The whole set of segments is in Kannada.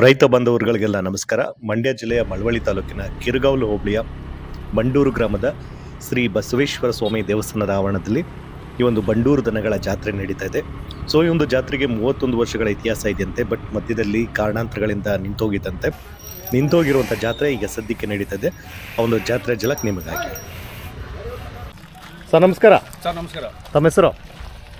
ರೈತ ಬಂಧುವರುಗಳಿಗೆಲ್ಲ ನಮಸ್ಕಾರ. ಮಂಡ್ಯ ಜಿಲ್ಲೆಯ ಮಳವಳ್ಳಿ ತಾಲೂಕಿನ ಕಿರುಗಾವಲು ಹೋಬಳಿಯ ಬಂಡೂರು ಗ್ರಾಮದ ಶ್ರೀ ಬಸವೇಶ್ವರ ಸ್ವಾಮಿ ದೇವಸ್ಥಾನದ ಆವರಣದಲ್ಲಿ ಈ ಒಂದು ಬಂಡೂರು ದನಗಳ ಜಾತ್ರೆ ನಡೀತಾ ಇದೆ. ಸೊ ಈ ಒಂದು ಜಾತ್ರೆಗೆ ಮೂವತ್ತೊಂದು ವರ್ಷಗಳ ಇತಿಹಾಸ ಇದೆಯಂತೆ ಬಟ್ ಮಧ್ಯದಲ್ಲಿ ಕಾರಣಾಂತರಗಳಿಂದ ನಿಂತೋಗಿದ್ದಂತೆ. ನಿಂತೋಗಿರುವಂಥ ಜಾತ್ರೆ ಈಗ ಸದ್ಯಕ್ಕೆ ನಡೀತಾ ಇದೆ. ಆ ಒಂದು ಜಾತ್ರೆ ಜಲಕ್ ನಿಮಗಾಗಿ. ಸರ್ ನಮಸ್ಕಾರ. ಸರ್ ನಮಸ್ಕಾರ. ತಮ್ಮ ಹೆಸರು?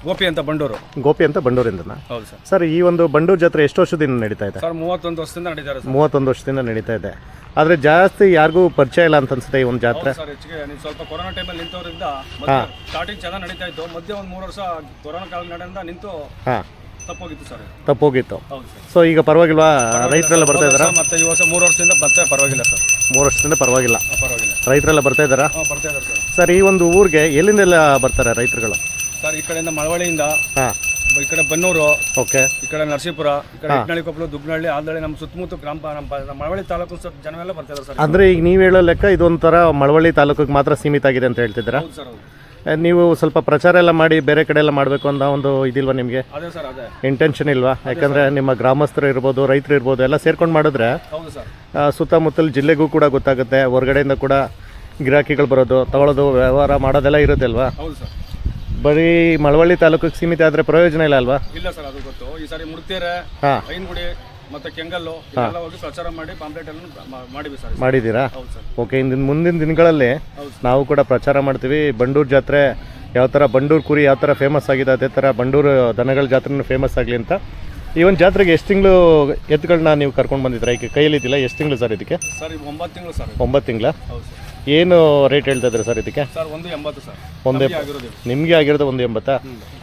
ಗೋಪಿ ಅಂತ ಬಂಡೂರು. ಗೋಪಿ ಅಂತ ಬಂಡೂರಿಂದನಾ? ಹೌದು ಸರ್. ಸರ್ ಈ ಒಂದು ಬಂಡೂರು ಜಾತ್ರೆ ಎಷ್ಟು ವರ್ಷದಿಂದ ನಡೀತಾ ಇದೆ? ಸರ್ ಮೂವತ್ತೊಂದು ವರ್ಷದಿಂದ ನಡೀತಾರೆ ಸರ್. ಮೂವತ್ತೊಂದು ವರ್ಷದಿಂದ ನಡೀತಾ ಇದೆ. ಆದರೆ ಜಾಸ್ತಿ ಯಾರಿಗೂ ಪರಿಚಯ ಇಲ್ಲ ಅಂತ ಅನ್ಸುತ್ತೆ ಈ ಒಂದು ಜಾತ್ರೆ? ಹೌದು ಸರ್ ಹೆಚ್ಚಿಗೆ ನೀವು ಸ್ವಲ್ಪ ಕೊರೋನಾ ಟೈಮಲ್ಲಿ ನಿಂತವರಿಂದ ಸ್ಟಾರ್ಟಿಂಗ್ ಚೆನ್ನಾಗಿ ನಡೀತಾ ಇತ್ತು. ಮಧ್ಯೆ ಒಂದು ಮೂರು ವರ್ಷ ಕೊರೋನಾ ಕಾಲ ನಡೆಯಿಂದ ನಿಂತು ಹಾಂ. ತಪ್ಪೋಗಿತ್ತು ಸರ್. ತಪ್ಪೋಗಿತ್ತು. ಹೌದು ಸರ್. ಸೊ ಈಗ ಪರವಾಗಿಲ್ವಾ? ರೈತರೆಲ್ಲ ಬರ್ತಾ ಇದ್ದಾರಾ? ಮತ್ತೆ ಈ ವರ್ಷ ಮೂರು ವರ್ಷದಿಂದ ಮತ್ತೆ ಪರವಾಗಿಲ್ಲ ಸರ್. ಮೂರು ವರ್ಷದಿಂದ ಪರವಾಗಿಲ್ಲ. ಪರವಾಗಿಲ್ಲ. ರೈತರೆಲ್ಲ ಬರ್ತಾ ಇದ್ದಾರಾ? ಹಾಂ ಬರ್ತಾ ಇದ್ದಾರೆ ಸರ್. ಸರ್ ಈ ಒಂದು ಊರಿಗೆ ಎಲ್ಲಿಂದೆಲ್ಲ ಬರ್ತಾರೆ ರೈತರುಗಳು? ಸರ್ ಈ ಕಡೆಯಿಂದ ಮಳವಳ್ಳಿಯಿಂದ ಹಾಂ. ಈ ಕಡೆ ಬನ್ನೂರು ಓಕೆ. ಈ ಕಡೆ ನರಸೀಪುರ ಈ ಕಡೆ ಇಟ್ನಳ್ಳಿ ಕೊಪ್ಪಲು ದುಗ್ನಹಳ್ಳಿ ಆಲ್ದಳ್ಳಿ ನಮ್ಮ ಸುತ್ತಮುತ್ತ ಗ್ರಾಮ ಪ- ನಮ್ಮ ಪ- ನಮ್ಮ ಮಳವಳ್ಳಿ ತಾಲೂಕು ಸ್ವಲ್ಪ ಜನವೆಲ್ಲ ಬರ್ತಾ ಇದ್ದಾರೆ ಸರ್. ಅಂದರೆ ಈಗ ನೀವು ಹೇಳೋ ಲೆಕ್ಕ ಇದೊಂಥರ ಮಳವಳ್ಳಿ ತಾಲೂಕಿಗೆ ಮಾತ್ರ ಸೀಮಿತ ಆಗಿದೆ ಅಂತ ಹೇಳ್ತಿದ್ದೀರಾ? ಹೌದು ಸರ್ ಹೌದು. ಆ, ನೀವು ಸ್ವಲ್ಪ ಪ್ರಚಾರ ಎಲ್ಲ ಮಾಡಿ ಬೇರೆ ಕಡೆ ಎಲ್ಲ ಮಾಡಬೇಕು ಅನ್ನೋ ಒಂದು ಇದಿಲ್ವಾ ನಿಮಗೆ? ಅದೇ ಸರ್ ಅದೇ. ಇಂಟೆನ್ಷನ್ ಇಲ್ವಾ? ಯಾಕಂದರೆ ನಿಮ್ಮ ಗ್ರಾಮಸ್ಥರು ಇರ್ಬೋದು ರೈತರು ಇರ್ಬೋದು ಎಲ್ಲ ಸೇರ್ಕೊಂಡು ಮಾಡಿದ್ರೆ ಹೌದು ಸರ್. ಆ, ಸುತ್ತಮುತ್ತಲ ಜಿಲ್ಲೆಗೂ ಕೂಡ ಗೊತ್ತಾಗುತ್ತೆ ಹೊರಗಡೆಯಿಂದ ಕೂಡ ಗಿರಾಕಿಗಳು ಬರೋದು ತಗೊಳ್ಳೋದು ವ್ಯವಹಾರ ಮಾಡೋದೆಲ್ಲ ಇರೋದಿಲ್ವಾ ಅಲ್ವಾ ಹೌದು ಸರ್. ಬರೀ ಮಳವಳ್ಳಿ ತಾಲೂಕಿಗೆ ಸೀಮಿತ ಆದರೆ ಪ್ರಯೋಜನ ಇಲ್ಲ ಅಲ್ವಾ? ಇಲ್ಲ ಸರ್ ಅದು ಗೊತ್ತು. ಈ ಸಾರಿ ಮುಡ್ತೇರೆ ಹಾಂ. ಐನ್ಗುಡಿ ಮತ್ತೆ ಕೆಂಗಲ್ಲು ಎಲ್ಲ ಹೋಗಿ ಪ್ರಚಾರ ಮಾಡಿ ಪಾಂಪ್ಲೆಟ್ ಎಲ್ಲ ಮಾಡಿವಿ ಸರ್ ಮಾಡಿದ್ದೀರಾ? ಹೌದು ಸರ್. ಓಕೆ ಇಂದಿನ ಮುಂದಿನ ದಿನಗಳಲ್ಲಿ ನಾವು ಕೂಡ ಪ್ರಚಾರ ಮಾಡ್ತೀವಿ. ಬಂಡೂರು ಜಾತ್ರೆ ಯಾವ ಥರ ಬಂಡೂರು ಕುರಿ ಯಾವ ಥರ ಫೇಮಸ್ ಆಗಿದೆ ಅದೇ ಥರ ಬಂಡೂರು ದನಗಳ ಜಾತ್ರೆನೂ ಫೇಮಸ್ ಆಗಲಿ ಅಂತ. ಈ ಒಂದು ಜಾತ್ರೆಗೆ ಎಷ್ಟು ತಿಂಗಳು ಎತ್ತುಗಳನ್ನ ನೀವು ಕರ್ಕೊಂಡು ಬಂದಿದ್ದೀರಾ? ಈಗ ಕೈಯಲ್ಲಿದ್ದಿಲ್ಲ ಎಷ್ಟು ತಿಂಗಳು ಸರ್ ಇದಕ್ಕೆ? ಸರ್ ಈಗ ಒಂಬತ್ತು ತಿಂಗಳು ಸರ್ ಒಂಬತ್ತು ತಿಂಗಳ? ಹೌದು ಸರ್. ಏನು ರೇಟ್ ಹೇಳ್ತಾ ಇದ್ದಾರೆ ಸರ್ ಇದಕ್ಕೆ? ಸರ್ ಒಂದು ಎಂಬತ್ತು ಸರ್. ಒಂದೇ ನಿಮಗೆ ಆಗಿರೋದು ಒಂದು ಎಂಬತ್ತಾ?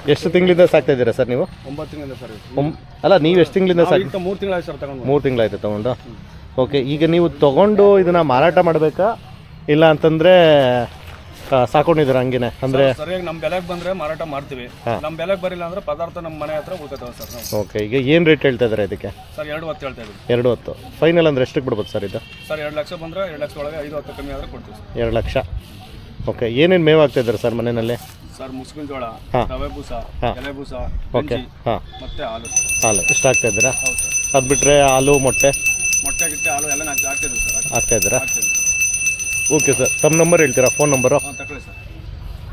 ಎಷ್ಟು ತಿಂಗಳಿಂದ ಸಾಕ್ತಾ ಇದ್ದೀರಾ ಸರ್ ನೀವು? ಒಂಬತ್ತು ತಿಂಗಳಿಂದ ಸರ್. ಒಂ- ಅಲ್ಲ ನೀವು ಎಷ್ಟು ತಿಂಗಳಿಂದ ಸಾಕ್ ಈಗ ಮೂರು ತಿಂಗಳಾಯ್ತು ಸರ್ ತಗೊಂಡು. ಮೂರು ತಿಂಗಳಾಯ್ತು ತೊಗೊಂಡು? ಓಕೆ ಈಗ ನೀವು ತಗೊಂಡು ಇದನ್ನು ಮಾರಾಟ ಮಾಡಬೇಕಾ? ಇಲ್ಲ ಅಂತಂದರೆ ಸಾಕೊಂಡಿದ್ದೀರಾ ಹಂಗೇನೆ? ಅಂದರೆ ಸರಿಯಾಗಿ ನಮ್ಮ ಬೆಲೆಗೆ ಬಂದ್ರೆ ಮಾರಾಟ ಮಾಡ್ತೀವಿ. ನಮ್ಮ ಬೆಲೆಗೆ ಬರಿಲ್ಲ ಅಂದ್ರೆ ಪದಾರ್ಥ ನಮ್ಮ ಮನೆ ಹತ್ರ ಉಳ್ಕೊತಾವೆ ಸರ್ ನಾವು. ಓಕೆ ಈಗ ಏನು ರೇಟ್ ಹೇಳ್ತಾ ಇದ್ದಾರೆ ಇದಕ್ಕೆ? ಸರ್ ಎರಡು ಹೊತ್ತು ಹೇಳ್ತಾ ಇದ್ದೀವಿ. ಎರಡು ಹೊತ್ತು. ಫೈನಲ್ ಅಂದರೆ ಎಷ್ಟಕ್ಕೆ ಬಿಡ್ಬೋದು ಸರ್ ಇದು? ಸರ್ ಎರಡು ಲಕ್ಷ ಬಂದ್ರೆ ಎರಡು ಲಕ್ಷ ಒಳಗೆ ಐದು ಹತ್ತು ಕಮ್ಮಿ ಆದ್ರೆ ಕೊಡ್ತೀವಿ ಸರ್. ಎರಡು ಲಕ್ಷ. ಓಕೆ ಏನೇನು ಮೇವು ಆಗ್ತಾ ಇದ್ದಾರೆ ಸರ್ ಮನೆಯಲ್ಲಿ? ಸರ್ ಮುಸ್ಕಿನ ಜೋಳ. ರವೆ ಬೂಸ ಹಾ. ಎಲೆ ಬೂಸ ಓಕೆ ಹಾಂ. ಮತ್ತೆ ಹಾಲು. ಹಾಲು. ಇಷ್ಟ ಆಗ್ತಾ ಇದ್ದೀರಾ? ಹೌದು ಸರ್. ಅದು ಬಿಟ್ಟರೆ ಹಾಲು ಮೊಟ್ಟೆ? ಮೊಟ್ಟೆ ಗಿಟ್ಟೆ ಹಾಲು ಎಲ್ಲ ನಾಲ್ಕು ಹಾಕ್ತಿದ್ವಿ ಸರ್. ಆಗ್ತಾ ಇದ್ದೀರಾ? ಓಕೆ ಸರ್ ತಮ್ಮ ನಂಬರ್ ಹೇಳ್ತೀರಾ? Phone number? ಹಾಂ ತಗೊಳ್ಳಿ sir.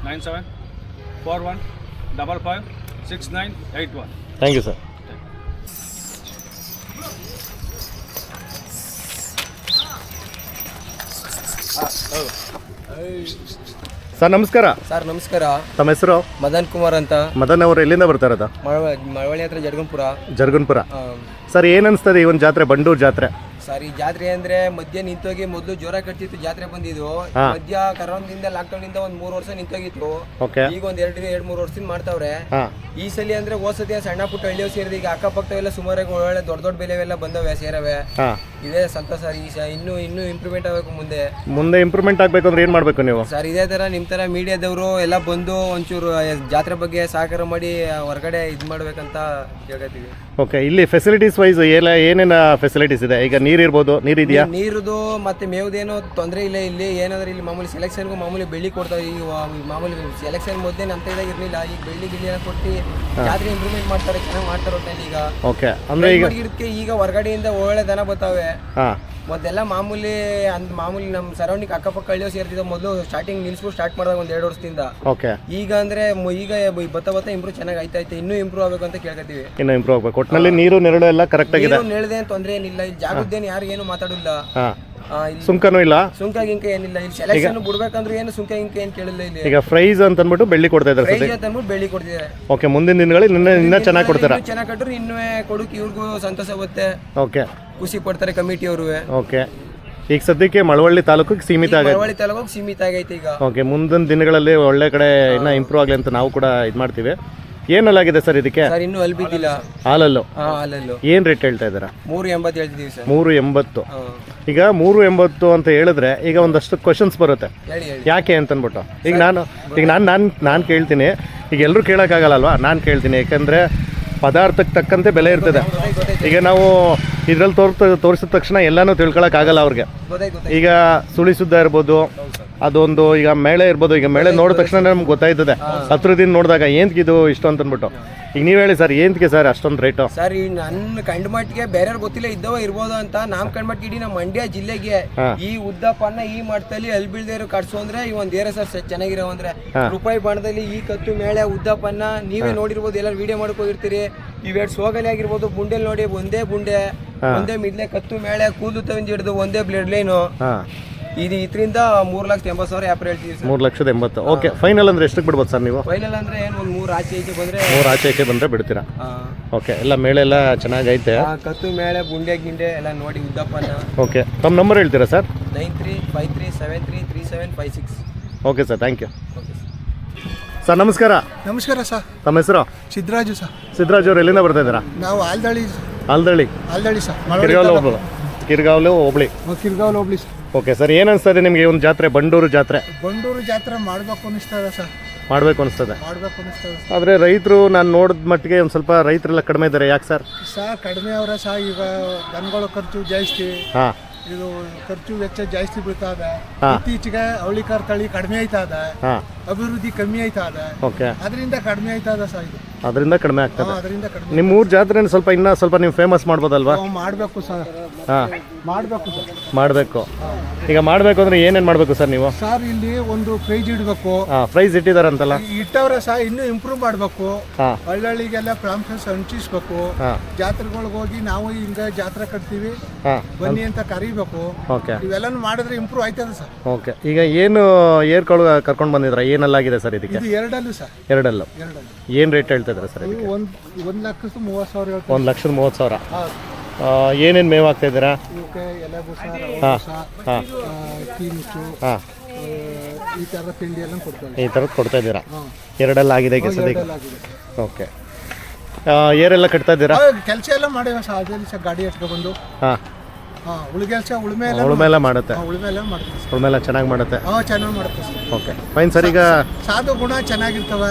Nine seven four one double five six nine eight one. Thank you sir. Sir ನಮಸ್ಕಾರ. ಸರ್ ನಮಸ್ಕಾರ. ತಮ್ಮ ಹೆಸರು? ಮದನ್ ಕುಮಾರ್ ಅಂತ. ಮದನ್ ಅವರು ಎಲ್ಲಿಂದ ಬರ್ತಾ ಇರೋದು? ಮಳವಳ್ಳಿ ಹತ್ರ ಜರ್ಗನ್ಪುರ ಜರ್ಗನ್ಪುರ ಸರ್ ಏನ್ ಅನ್ಸ್ತದೆ ಈ ಒಂದು ಜಾತ್ರೆ ಬಂಡೂರು ಜಾತ್ರೆ? ಸರ್ ಈ ಜಾತ್ರೆ ಅಂದ್ರೆ ಮಧ್ಯ ನಿಂತೋಗಿ ಮೊದಲು ಜ್ವರ ಕಟ್ತಿತ್ತು ಜಾತ್ರೆ ಬಂದಿದ್ದು. ಹಾ. ಮಧ್ಯ ಕರೋನಾದಿಂದ ಲಾಕ್ಡೌನ್ ಇಂದ ಒಂದ್ ಮೂರ್ ವರ್ಷ ನಿಂತೋಗಿತ್ತು. ಓಕೆ. ಈಗ ಒಂದ್ ಎರಡು ಎರಡ್ ಮೂರ್ ವರ್ಷದಿಂದ ಮಾಡ್ತಾವ್ರೆ. ಹಾಂ. ಈ ಸಲ ಅಂದ್ರೆ ಹೋಸತಿ ಸಣ್ಣ ಪುಟ್ಟ ಹಳ್ಳಿಯವ್ ಸೇರಿದ ಈಗ ಅಕ್ಕಪಕ್ಕವೆಲ್ಲ ಸುಮಾರಾಗಿ ಒಳ್ಳೆ ದೊಡ್ಡ ದೊಡ್ಡ ಬೆಲೆವೆಲ್ಲ ಬಂದವೆ ಸೇರವೆ. ಹಾಂ. ಇದೇ ಸಂತೋಷ ಸರ್ ಈ ಸ ಇನ್ನೂ ಇನ್ನೂ ಇಂಪ್ರೂವ್ಮೆಂಟ್ ಆಗಬೇಕು ಮುಂದೆ. ಮುಂದೆ ಇಂಪ್ರೂವ್ಮೆಂಟ್ ಆಗಬೇಕು ಅಂದ್ರೆ ಏನು ಮಾಡಬೇಕು ನೀವು? ಸರ್ ಇದೇ ತರ ನಿಮ್ಮ ತರ ಮೀಡಿಯಾದವರು ಎಲ್ಲ ಬಂದು ಒಂಚೂರು ಜಾತ್ರೆ ಬಗ್ಗೆ ಸಹಕಾರ ಮಾಡಿ ಹೊರಗಡೆ ಇದ್ ಮಾಡ್ಬೇಕಂತ ಕೇಳ್ಕೊತೀವಿ ಓಕೆ ಇಲ್ಲಿ ಫೆಸಿಲಿಟೀಸ್ ವೈಸ್ ಎಲ್ಲ ಏನೇನು ಫೆಸಿಲಿಟೀಸ್ ಇದೆ? ಈಗ ನೀರು ಇರ್ಬೋದು ನೀರು ಇದೆಯಾ? ನೀರುದು ಮತ್ತೆ ಮೇವ್ದೇನೋ ತೊಂದರೆ ಇಲ್ಲ ಇಲ್ಲಿ. ಏನಂದ್ರೆ ಇಲ್ಲಿ ಮಾಮೂಲಿ ಸೆಲೆಕ್ಷನ್ಗೂ ಮಾಮೂಲಿ ಬೆಳ್ಳಿ ಕೊಡ್ತಾರೆ ಈಗ ವಾ- ಮಾಮೂಲಿ ಸೆಲೆಕ್ಷನ್ ಮೊದಲೇ ನಮ್ಮ ಇದಾಗ ಇರಲಿಲ್ಲ ಈಗ ಬೆಳ್ಳಿ ಗಿಳಿ ಎಲ್ಲ ಕೊಟ್ಟು ಜಾತ್ರೆ ಇಂಪ್ರೂವ್ಮೆಂಟ್ ಮಾಡ್ತಾರೆ ಚೆನ್ನಾಗಿ ಮಾಡ್ತಾರೆ ಅಂತ ಈಗ. ಓಕೆ ಅಂದರೆ ಈಗ ಮಡಗಿಡಕ್ಕೆ ಈಗ ಹೊರಗಡೆಯಿಂದ ಒಳ್ಳೆ ದನ ಬರ್ತಾವೆ. ಮೊದಲೆಲ್ಲ ಮಾಮೂಲಿ ಅಂದ್ ಮಾಮೂಲಿ ನಮ್ಮ ಸರೌಂಡಿಂಗ್ ಅಕ್ಕಪಕ್ಕ ಹಳ್ಳಿಯೋ ಸೇರ್ತಿದ್ದ ಮೊದಲು ಸ್ಟಾರ್ಟಿಂಗ್ ನಿಲ್ಸ್ಬಿಟ್ಟು ಸ್ಟಾರ್ಟ್ ಮಾಡಿದಾಗ ಒಂದ್ ಎರಡು ವರ್ಷದಿಂದ. ಓಕೆ ಈಗ ಅಂದ್ರೆ ಮು- ಈಗ ಬತ್ತ ಬತ್ತ ಇಂಪ್ರೂವ್ ಚೆನ್ನಾಗಿ ಆಯ್ತಾ ಐತೆ ಇನ್ನೂ ಇಂಪ್ರೂವ್ ಆಗಬೇಕು ಅಂತ ಕೇಳ್ಕೊತೀವಿ ಇನ್ನು ಇಂಪ್ರೂವ್ ಆಗಬೇಕು. ಒಟ್ಟಿನಲ್ಲಿ ನೀರು ನೆರಳು ಎಲ್ಲ ಕರೆಕ್ಟ್ ಆಗಿದೆ. ನೀರು ಹೇಳಿದೆ ತೊಂದರೆ ಏನಿಲ್ಲ. ಇಲ್ಲಿ ಜಾಗದ್ದೇನು ಯಾರು ಏನು ಮಾತಾಡಿಲ್ಲ. ಹಾಂ. ಸುಂಕನೂ ಇಲ್ಲ. ಸುಂಕ ಗಿಂಕ ಏನಿಲ್ಲ. ಇಲ್ಲಿ ಸೆಲೆಕ್ಷನ್ ಬಿಡ್ಬೇಕಂದ್ರೆ ಏನು ಸುಂಕ ಗಿಂಕ ಏನು ಕೇಳಿಲ್ಲ ಇಲ್ಲಿ. ಈಗ ಪ್ರೈಸ್ ಅಂತ ಅಂದ್ಬಿಟ್ಟು ಬೆಳ್ಳಿ ಕೊಡ್ತಾ ಇದ್ದಾರೆ ಪ್ರೈಸ್ ಅಂತ ಅಂದ್ಬಿಟ್ಟು ಬೆಳ್ಳಿ ಕೊಡ್ತಿದ್ದಾರೆ. ಓಕೆ ಮುಂದಿನ ದಿನಗಳಲ್ಲಿ ನಿನ್ನೆ ಇನ್ನೂ ಚೆನ್ನಾಗಿ ಕೊಡ್ತಾರೆ? ಚೆನ್ನಾಗಿ ಕಟ್ಟರು ಇನ್ನೂ ಕೊಡಕ್ಕೆ ಇವ್ರಿಗೂ ಸಂತೋಷ ಆಗುತ್ತೆ. ಓಕೆ ಖುಷಿ ಪಡ್ತಾರೆ ಕಮಿಟಿಯವರು ಓಕೆ ಈಗ ಸದ್ಯಕ್ಕೆ ಮಳವಳ್ಳಿ ತಾಲೂಕಿಗೆ ಸೀಮಿತ ಆಗೈತೆ. ಮಳವಳ್ಳಿ ತಾಲೂಕು ಸೀಮಿತ ಆಗೈತೆ ಈಗ. ಓಕೆ ಮುಂದಿನ ದಿನಗಳಲ್ಲಿ ಒಳ್ಳೆ ಕಡೆ ಇನ್ನ ಇಂಪ್ರೂವ್ ಆಗಲಿ ಅಂತ ನಾವು ಕೂಡ ಇದು ಮಾಡ್ತೀವಿ. ಏನಲ್ಲಾಗಿದೆ ಸರ್ ಇದಕ್ಕೆ? ಸರ್ ಇನ್ನೂ ಅಲ್ಲಿ ಬಿದ್ದಿಲ್ಲ. ಹಾಲಲ್ಲು? ಹಾ ಅಲ್ಲಲ್ಲೂ ಏನು ರೇಟ್ ಹೇಳ್ತಾ ಇದ್ದೀರಾ? ಮೂರು ಎಂಬತ್ತು ಹೇಳ್ತಿದ್ದೀವಿ ಸರ್. ಮೂರು ಎಂಬತ್ತು. ಈಗ ಮೂರು ಎಂಬತ್ತು ಅಂತ ಹೇಳಿದ್ರೆ ಈಗ ಒಂದಷ್ಟು ಕ್ವಶನ್ಸ್ ಬರುತ್ತೆ. ಯಾಕೆ ಅಂತನ್ಬಿಟ್ಟು ಈಗ ನಾನು ಈಗ ನಾನು ನಾನು ನಾನು ಕೇಳ್ತೀನಿ. ಈಗ ಎಲ್ಲರೂ ಕೇಳೋಕ್ಕಾಗಲ್ಲ ಅಲ್ವಾ? ನಾನು ಕೇಳ್ತೀನಿ. ಯಾಕಂದರೆ ಪದಾರ್ಥಕ್ಕೆ ತಕ್ಕಂತೆ ಬೆಲೆ ಇರ್ತದೆ. ಈಗ ನಾವು ಇದ್ರಲ್ಲಿ ತೋರ್ತ ತೋರಿಸಿದ ತಕ್ಷಣ ಎಲ್ಲನೂ ತಿಳ್ಕೊಳಕ್ಕಾಗಲ್ಲ ಅವ್ರಿಗೆ. ಈಗ ಸುಳಿ ಸುದ್ದ ಇರ್ಬೋದು ಅದೊಂದು ಈಗ ಮೇಳೆ ಇರ್ಬೋದು ಈಗ ಮೇಳೆ ನೋಡಿದ ತಕ್ಷಣ ನಮ್ಗೆ ಗೊತ್ತಾಯ್ತದೆ. ಹತ್ರದಿಂದ ನೋಡಿದಾಗ ಏನ್ಕಿದು ಇಷ್ಟು ಅಂತ ಅಂದ್ಬಿಟ್ಟು ಈಗ ನೀವು ಹೇಳಿ ಸರ್ ಏನಕ್ಕೆ ಸರ್ ಅಷ್ಟೊಂದು ರೇಟು ಸರ್ ಈ ನನ್ನ ಕಂಡ ಮಟ್ಟಿಗೆ ಬೇರೆಯವ್ರು ಗೊತ್ತಿಲ್ಲ ಇದ್ದವ ಇರ್ಬೋದು ಅಂತ ನಾಮ್ ಕಂಡ ಮಟ್ಟಿಗೆ ಇಡೀ ನಮ್ಮ ಮಂಡ್ಯ ಜಿಲ್ಲೆಗೆ ಹಾ. ಈ ಉದ್ದಪ್ಪನ್ನ ಈ ಮಟ್ಟದಲ್ಲಿ ಅಲ್ಲಿ ಬೀಳ್ದೇರು ಕಟ್ಸು ಅಂದ್ರೆ ಈ ಒಂದ್ ಏರ ಸರ್ ಚೆನ್ನಾಗಿರೋ ಅಂದ್ರೆ. ರೂಪಾಯಿ ಬಣ್ಣದಲ್ಲಿ ಈ ಕತ್ತು ಮೇಳೆ ಉದ್ದಪ್ಪನ್ನ ನೀವೇ ನೋಡಿರ್ಬೋದು ಎಲ್ಲರೂ ವಿಡಿಯೋ ಮಾಡ್ಕೊಂಡಿರ್ತೀರಿ. ಇವೆರಡು ಸೋಗಲಿ ಆಗಿರ್ಬೋದು ಬುಂಡೆಲ್ ನೋಡಿ ಒಂದೇ ಬುಂಡೆ ಒಂದೇ ಮಿಡ್ಲೆ ಕತ್ತು ಮೇಳೆ ಕೂದಲು ತಗೊಂಡು ಹಿಡಿದು ಒಂದೇ ಬ್ಲೇಡ್ ಲೈನು ಹಾಂ. ಇದು ಇದರಿಂದ ಮೂರು ಲಕ್ಷದ ಎಂಬತ್ತು ಸಾವಿರ ವ್ಯಾಪಾರ ಹೇಳ್ತೀವಿ ಸರ್. ಮೂರು ಲಕ್ಷದ ಎಂಬತ್ತು. ಓಕೆ ಫೈನಲ್ ಅಂದ್ರೆ ಎಷ್ಟಕ್ಕೆ ಬಿಡ್ಬೋದು ಸರ್ ನೀವು? ಫೈನಲ್ ಅಂದ್ರೆ ಏನು ಒಂದು ಮೂರು ಆಚೆ ಈಚೆ ಬಂದ್ರೆ ಮೂರು ಆಚೆಗೆ ಬಂದರೆ ಬಿಡ್ತೀರಾ? ಓಕೆ ಎಲ್ಲ ಮೇಳೆ ಎಲ್ಲ ಚೆನ್ನಾಗೈತೆ ಕತ್ತು ಮೇಳೆ ಗುಂಡೆ ಗಿಂಡೆ ಎಲ್ಲ ನೋಡಿ ಉದ್ದಪ್ಪನ. ಓಕೆ ತಮ್ಮ ನಂಬರ್ ಹೇಳ್ತೀರಾ sir? Nine three five three seven three three seven five six. Okay sir thank you okay sir sir ನಮಸ್ಕಾರ. ನಮಸ್ಕಾರ ಸರ್. ತಮ್ಮ ಹೆಸರು? ಸಿದ್ದರಾಜು ಸರ್. ಸಿದ್ದರಾಜು ಅವ್ರು ಎಲ್ಲಿಂದ ಬರ್ತಾ ಇದ್ದೀರಾ? ನಾವು ಆಲ್ದಳ್ಳಿ ಆಲ್ದಳ್ಳಿ ಆಲ್ದಳ್ಳಿ ಸರ್. ಹೋಗ್ಬೋದು. ಕಿರ್ಗಾವ್ಲು ಹೋಬಳಿ. ಕಿರ್ಗಾವ್ಲು ಹೋಬಳಿ ಸರ್. ಓಕೆ ಸರ್ ಏನು ಅನ್ಸ್ತದೆ ನಿಮಗೆ ಒಂದು ಜಾತ್ರೆ ಬಂಡೂರು ಜಾತ್ರೆ? ಬಂಡೂರು ಜಾತ್ರೆ ಮಾಡಬೇಕು ಅನಿಸ್ತದೆ ಸರ್. ಮಾಡಬೇಕು ಅನಿಸ್ತದೆ. ಮಾಡಬೇಕು ಅನಿಸ್ತದೆ ಆದ್ರೆ ರೈತರು ನಾನು ನೋಡಿದ ಮಟ್ಟಿಗೆ ಒಂದು ಸ್ವಲ್ಪ ರೈತರೆಲ್ಲ ಕಡಿಮೆ ಇದ್ದಾರೆ ಯಾಕೆ ಸರ್? ಸರ್ ಕಡಿಮೆ ಅವರ ಸಹ ಈಗ ದನಗಳ ಖರ್ಚು ಜಾಸ್ತಿ. ಹಾಂ. ಇದು ಖರ್ಚು ವೆಚ್ಚ ಜಾಸ್ತಿ ಬೀಳ್ತಾ ಇದೆ. ಹಾ. ಇತ್ತೀಚೆಗೆ ಅವಳಿಕಾರ್ ತಳಿ ಕಡಿಮೆ ಆಯ್ತದ ಇದೆ. ಅಭಿವೃದ್ಧಿ ಕಮ್ಮಿ ಆಯ್ತದ ಇದೆ. ಓಕೆ. ಅದರಿಂದ ಕಡಿಮೆ ಆಯ್ತದ ಇದೆ ಸರ್ ಇದು. ಅದರಿಂದ ಕಡಿಮೆ ಆಗ್ತದೆ. ಅದರಿಂದ ಕಡಿಮೆ ನಿಮ್ಮ ಊರು ಜಾತ್ರೆ ಸ್ವಲ್ಪ ಇನ್ನೂ ಸ್ವಲ್ಪ ನೀವು ಫೇಮಸ್ ಮಾಡ್ಬೋದಲ್ವಾ? ನಾವು ಮಾಡಬೇಕು ಸರ್. ಹಾಂ. ಮಾಡಬೇಕು ಸರ್. ಮಾಡಬೇಕು. ಈಗ ಮಾಡಬೇಕು ಅಂದ್ರೆ ಏನೇನು ಮಾಡಬೇಕು ಸರ್ ನೀವು? ಸರ್ ಇಲ್ಲಿ ಒಂದು ಪ್ರೈಜ್ ಇಡಬೇಕು. ಹಾಂ ಪ್ರೈಸ್ ಇಟ್ಟಿದಾರಂತಲ್ಲ? ಇಟ್ಟವ್ರೆ ಸಹ ಇನ್ನೂ ಇಂಪ್ರೂವ್ ಮಾಡಬೇಕು. ಹಾಂ. ಹಳ್ಳಿಗಳಿಗೆಲ್ಲ ಪ್ರಾಮುಖ್ಯತೆ ಹಂಚಿಸ್ಬೇಕು. ಹಾಂ. ಜಾತ್ರೆಗಳಿಗೆ ಹೋಗಿ ನಾವು ಹಿಂಗ ಜಾತ್ರೆ ಕಟ್ತೀವಿ. ಹಾಂ. ಬನ್ನಿ ಅಂತ ಕರಿಬೇಕು. ಓಕೆ. ಇವೆಲ್ಲನೂ ಮಾಡಿದ್ರೆ ಇಂಪ್ರೂವ್ ಆಯ್ತದ ಸರ್. ಓಕೆ. ಈಗ ಏನು ಏರ್ಗಳು ಕರ್ಕೊಂಡು ಬಂದಿದ್ರ? ಏನಲ್ಲಾಗಿದೆ ಸರ್ ಇದಕ್ಕೆ? ಇದು ಎರಡಲ್ಲೂ ಸರ್. ಎರಡಲ್ಲ. ಎರಡಲ್ಲೂ. ಏನು ರೇಟ್ ಹೇಳ್ತಾ ಇದ್ದಾರೆ ಸರ್ ಇದಕ್ಕೆ? ಇದು ಒಂದು ಒಂದು ಲಕ್ಷದ ಮೂವತ್ತು ಸಾವಿರ ಹೇಳ್ತಾರೆ ಒಂದು ಲಕ್ಷದ ಮೂವತ್ತು ಸಾವಿರ. ಏನೇನು ಮೇವು ಹಾಕ್ತಾ ಇದ್ದೀರಾ ಇವಕ್ಕೆ ಹಾಂ ಹಾಂ. ಹಾಂ. ಈ ಥರ ತಿಂಡಿ ಎಲ್ಲ ಕೊಡ್ತಾರೆ ಈ ಥರದ್ದು ಕೊಡ್ತಾ ಇದ್ದೀರಾ? ಹಾಂ. ಎರಡೆಲ್ಲ ಆಗಿದೆ ಈಗ ಸದ್ಯಕ್ಕೆ? ಓಕೆ. ಏರೆಲ್ಲ ಕಟ್ತಾ ಇದ್ದೀರಾ? ಕೆಲಸ ಎಲ್ಲ ಮಾಡಿ ಸರ್. ಅದೇ ಸಹ ಗಾಡಿ ಎತ್ಕೊಬಂದು ಹಾಂ. ಹಾಂ ಉಳಿಗೆಲ್ಸ ಉಳುಮೆ ಎಲ್ಲ ಉಳುಮೆ ಎಲ್ಲ ಮಾಡುತ್ತೆ. ಸರ್ ಚೆನ್ನಾಗಿ ಮಾಡುತ್ತೆ. ಹಾಂ ಚೆನ್ನಾಗಿ ಮಾಡುತ್ತೆ ಸರ್. ಓಕೆ ಫೈನ್ ಸರ್ ಈಗ ಸಾಧು ಗುಣ ಚೆನ್ನಾಗಿರ್ತವೆ.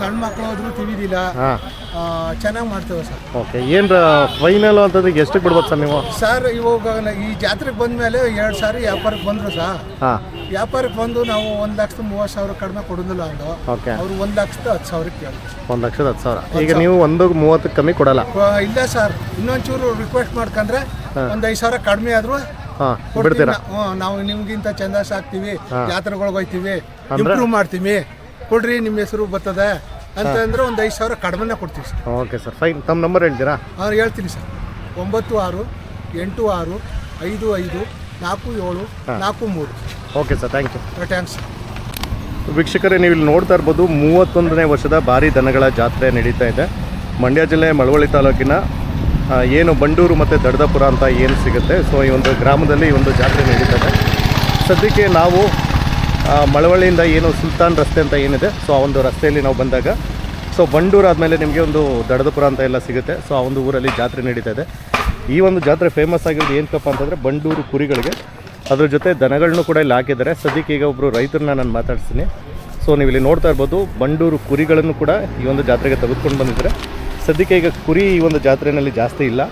ಸಣ್ಣ ಮಕ್ಕಳು ಹೋದ್ರು ತಿವಿದಿಲ್ಲ ಹಾಂ. ಚೆನ್ನಾಗಿ ಮಾಡ್ತೇವೆ ಸರ್. ಓಕೆ ಏನು ಫೈನಲ್ ಅಂತಂದ್ರೆ ಎಷ್ಟಕ್ಕೆ ಬಿಡ್ಬೋದು ಸರ್ ನೀವು? ಸರ್ ಇವಾಗ ಈ ಜಾತ್ರೆಗೆ ಬಂದ್ಮೇಲೆ ಎರಡು ಸಾರಿ ವ್ಯಾಪಾರಕ್ಕೆ ಬಂದರು ಸರ್ ಹಾಂ. ವ್ಯಾಪಾರಕ್ಕೆ ಬಂದು ನಾವು ಒಂದು ಲಕ್ಷದ ಮೂವತ್ತು ಸಾವಿರ ಕಡಿಮೆ ಕೊಡೋದಿಲ್ಲ ಅಂದು ಓಕೆ. ಅವರು ಒಂದು ಲಕ್ಷದ ಹತ್ತು ಸಾವಿರಕ್ಕೆ ಕೇಳಿದ್ರು ಒಂದು ಲಕ್ಷದ ಹತ್ತು ಸಾವಿರ. ಈಗ ನೀವು ಒಂದು ಮೂವತ್ತಕ್ಕೆ ಕಮ್ಮಿ ಕೊಡಲ್ಲ? ಇಲ್ಲ ಸರ್. ಇನ್ನೊಂಚೂರು ರಿಕ್ವೆಸ್ಟ್ ಮಾಡ್ಕೊಂಡ್ರೆ ಒಂದು ಐದು ಸಾವಿರ ಕಡಿಮೆ ಆದ್ರೂ ಬಿಡ್ತೀರಾ? ನಾವು ನಿಮ್ಗಿಂತ ಚಂದ ಸಾಕ್ತಿವಿ ಜಾತ್ರೆಗಳಿಗೆ ಹೋಗ್ತೀವಿ ಇಂಪ್ರೂವ್ ಮಾಡ್ತೀವಿ. ಕೊಡ್ರಿ ನಿಮ್ಮ ಹೆಸರು ಬರ್ತದೆ ಅಂತಂದ್ರೆ ಒಂದು ಐದು ಸಾವಿರ ಕಡಿಮೆನೇ ಕೊಡ್ತೀವಿ ಸರ್. ಓಕೆ ಸರ್ ಫೈನ್ ತಮ್ಮ ನಂಬರ್ ಹೇಳ್ತೀರಾ? ಅವ್ರು ಹೇಳ್ತೀನಿ ಸರ್. ಒಂಬತ್ತು ಆರು ಎಂಟು ಆರು ಐದು ಐದು ನಾಲ್ಕು ಏಳು ನಾಲ್ಕು ಮೂರು. Okay sir thank you. Thanks ವೀಕ್ಷಕರೇ ನೀವು ಇಲ್ಲಿ ನೋಡ್ತಾ ಇರ್ಬೋದು ಮೂವತ್ತೊಂದನೇ ವರ್ಷದ ಭಾರಿ ದನಗಳ ಜಾತ್ರೆ ನಡೀತಾ ಇದೆ. ಮಂಡ್ಯ ಜಿಲ್ಲೆ ಮಳವಳ್ಳಿ ತಾಲೂಕಿನ ಏನು ಬಂಡೂರು ಮತ್ತು ದಡದಪುರ ಅಂತ ಏನು ಸಿಗುತ್ತೆ. ಸೊ ಈ ಒಂದು ಗ್ರಾಮದಲ್ಲಿ ಈ ಒಂದು ಜಾತ್ರೆ ನಡೀತದೆ. ಸದ್ಯಕ್ಕೆ ನಾವು ಮಳವಳ್ಳಿಯಿಂದ ಏನು ಸುಲ್ತಾನ್ ರಸ್ತೆ ಅಂತ ಏನಿದೆ ಸೊ ಆ ಒಂದು ರಸ್ತೆಯಲ್ಲಿ ನಾವು ಬಂದಾಗ ಸೊ ಬಂಡೂರು ಆದಮೇಲೆ ನಿಮಗೆ ಒಂದು ದಡದಪುರ ಅಂತ ಎಲ್ಲ ಸಿಗುತ್ತೆ. ಸೊ ಆ ಒಂದು ಊರಲ್ಲಿ ಜಾತ್ರೆ ನಡೀತಾ ಇದೆ ಈ ಒಂದು ಜಾತ್ರೆ ಫೇಮಸ್ ಆಗಿರೋದು ಏನಕ್ಕಪ್ಪ ಅಂತಂದರೆ ಬಂಡೂರು ಕುರಿಗಳಿಗೆ. ಅದ್ರ ಜೊತೆ ದನಗಳನ್ನು ಕೂಡ ಇಲ್ಲಿ ಹಾಕಿದ್ದಾರೆ. ಸದ್ಯಕ್ಕೆ ಈಗ ಒಬ್ಬರು ರೈತರನ್ನ ನಾನು ಮಾತಾಡ್ತೀನಿ ಸೊ ನೀವು ಇಲ್ಲಿ ನೋಡ್ತಾ ಇರ್ಬೋದು, ಬಂಡೂರು ಕುರಿಗಳನ್ನು ಕೂಡ ಈ ಒಂದು ಜಾತ್ರೆಗೆ ತೆಗೆದುಕೊಂಡು ಬಂದಿದ್ದಾರೆ. ಸದ್ಯಕ್ಕೆ ಈಗ ಕುರಿ ಈ ಒಂದು ಜಾತ್ರೆಯಲ್ಲಿ ಜಾಸ್ತಿ ಇಲ್ಲ.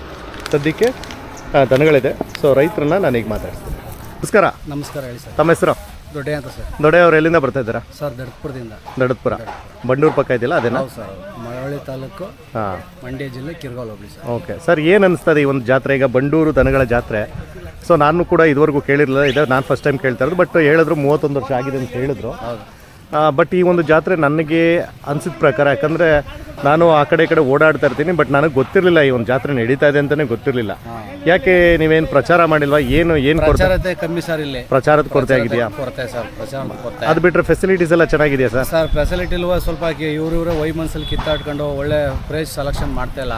ಸದ್ಯಕ್ಕೆ ದನಗಳಿದೆ. ಸೊ ರೈತರನ್ನ ನಾನು ಈಗ ಮಾತಾಡ್ತೀನಿ. ನಮಸ್ಕಾರ. ನಮಸ್ಕಾರ ಹೇಳಿ ಸರ್. ತಮ್ಮ ಹೆಸರು? ದೊಡ್ಡೆ ಅಂತ ಸರ್. ದೊಡ್ಡೆಯವ್ರು ಎಲ್ಲಿಂದ ಬರ್ತಾ ಇದ್ದೀರಾ? ಸರ್ ದಡಪುರದಿಂದ. ದಡದ್ಪುರ ಬಂಡೂರು ಪಕ್ಕ ಇದೆಯಲ್ಲ ಅದೇನಾ ಹೌದು ಸರ್ ಮಳವಳ್ಳಿ ತಾಲೂಕು ಹಾಂ. ಮಂಡ್ಯ ಜಿಲ್ಲೆ ಕಿರ್ಗಾಲ್ ಹೋಗ್ಲಿ ಸರ್. ಓಕೆ. ಸರ್ ಏನು ಅನಿಸ್ತದೆ ಈ ಒಂದು ಜಾತ್ರೆ? ಈಗ ಬಂಡೂರು ದನಗಳ ಜಾತ್ರೆ. ಸೊ ನಾನು ಕೂಡ ಇದುವರೆಗೂ ಕೇಳಿರಲಿಲ್ಲ. ಇದೆ ನಾನು ಫಸ್ಟ್ ಟೈಮ್ ಕೇಳ್ತಾ ಇರೋದು. ಬಟ್ ಹೇಳಿದ್ರು ಮೂವತ್ತೊಂದು ವರ್ಷ ಆಗಿದೆ ಅಂತ ಹೇಳಿದ್ರು. ಹೌದು. ಬಟ್ ಈ ಒಂದು ಜಾತ್ರೆ ನನಗೆ ಅನಿಸಿದ ಪ್ರಕಾರ ಯಾಕಂದರೆ ನಾನು ಆ ಕಡೆ ಈ ಕಡೆ ಓಡಾಡ್ತಾ ಇರ್ತೀನಿ ಬಟ್ ನನಗೆ ಗೊತ್ತಿರಲಿಲ್ಲ ಈ ಒಂದು ಜಾತ್ರೆ ನಡೀತಾ ಇದೆ ಅಂತಲೇ ಗೊತ್ತಿರಲಿಲ್ಲ. ಯಾಕೆ ನೀವೇನು ಪ್ರಚಾರ ಮಾಡಿಲ್ವಾ? ಏನು ಏನು ಕೊರತೆ? ಕಮ್ಮಿ ಸರ್ ಇಲ್ಲಿ. ಪ್ರಚಾರದ ಕೊರತೆ ಆಗಿದೆಯಾ? ಕೊರತೆ ಸರ್ ಪ್ರಚಾರ ಕೊರತೆ. ಅದು ಬಿಟ್ಟರೆ ಫೆಸಿಲಿಟೀಸ್ ಎಲ್ಲ ಚೆನ್ನಾಗಿದೆಯಾ ಸರ್ ಸರ್ ಫೆಸಿಲಿಟಿ ಇಲ್ವ? ಸ್ವಲ್ಪ ಇವ್ರು ಇವರೇ ವೈ ಮನ್ಸಲ್ಲಿ ಕಿತ್ತಾಡ್ಕೊಂಡು ಒಳ್ಳೆ ಪ್ರೈಸ್ ಸೆಲೆಕ್ಷನ್ ಮಾಡ್ತಾ ಇಲ್ಲ.